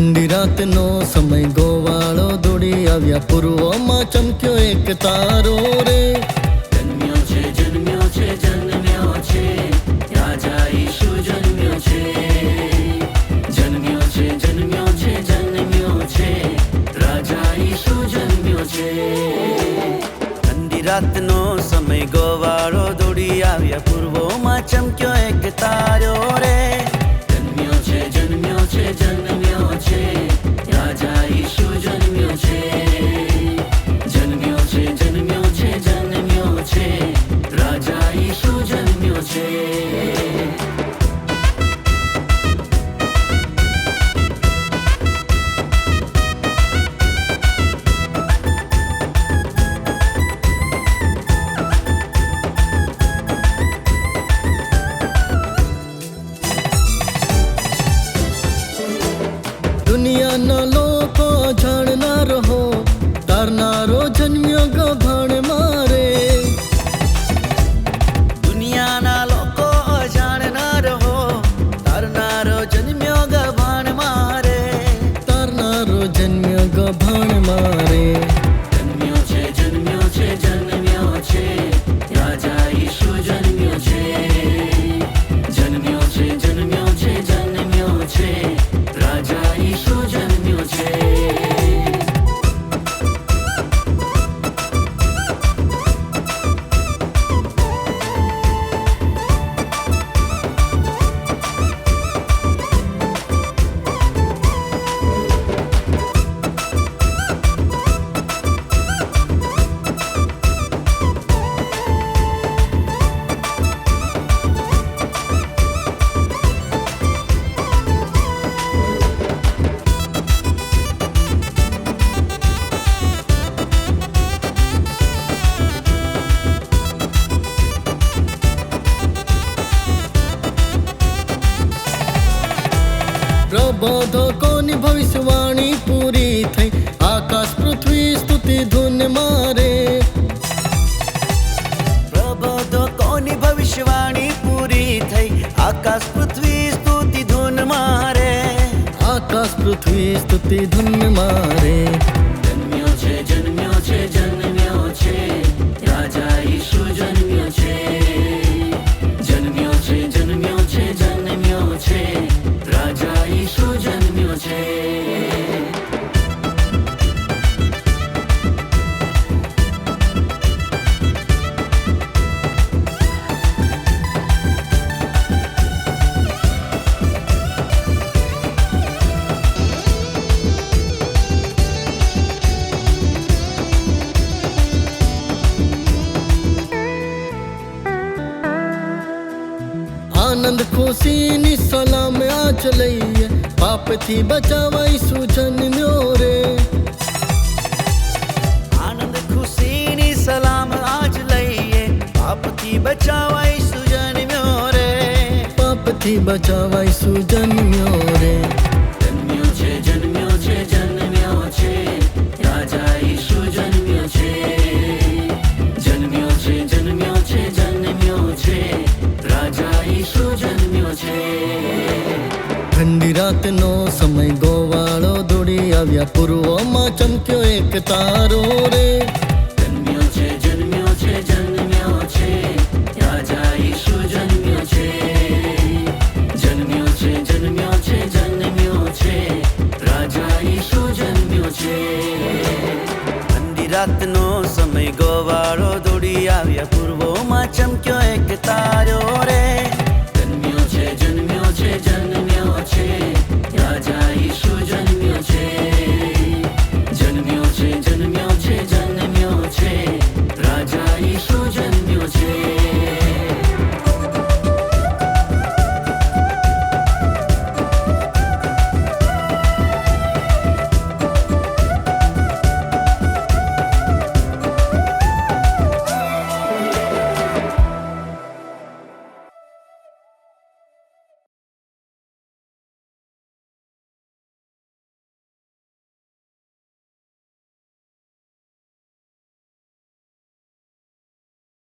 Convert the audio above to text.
રાતનો સમય ગોવાળો દોડી આવ્યા. પૂર્વમાં ચમક્યો એક તારો રે. જન્મ્યો છે જન્મ્યો છે જન્મ્યો છે. રાજા ઈશુ જન્મ્યો છે. જન્મ્યો છે જન્મ્યો છે જન્મ્યો છે. રાજા ઈશુ જન્મ્યો છે. ઠંડી રાતનો સમય ગોવાળો દોડી આવ્યા. પૂર્વોમાં ચમક્યો એક તારો તારનારો જન્મ્યો ગભણ પ્રબોધકોની ભવિષ્યવાણી પૂરી થઈ? આકાશ પૃથ્વી સ્તુતિ ધૂન મારે. પ્રબોધકોની ભવિષ્યવાણી પૂરી થઈ? આકાશ પૃથ્વી સ્તુતિ ધૂન મારે. આકાશ પૃથ્વી સ્તુતિ ધૂન મારે. चंद कोसीनी सलाम आज लइए पाप थी बचावाई सूजन म्योरे आनंद खुशीनी सलाम आज लइए पाप थी बचावाई सूजन म्योरे पाप थी बचावाई सूजन म्योरे ઠંડી રાતનો સમય ગોવાળો દોડી આવ્યા. પૂર્વમાં ચમક્યો એક તારો રે. જન્મ્યો છે જન્મ્યો છે જન્મ્યો છે. રાજા ઈશુ જન્મ્યો છે. જન્મ્યો છે જન્મ્યો છે જન્મ્યો છે. રાજા ઈશુ જન્મ્યો છે. ઠંડી રાતનો સમય ગોવાળો દોડી આવ્યા. પૂર્વોમાં ચમક્યો એક તારો રે. જન્મ્યો છે જન્મ્યો છે જન્મ્યો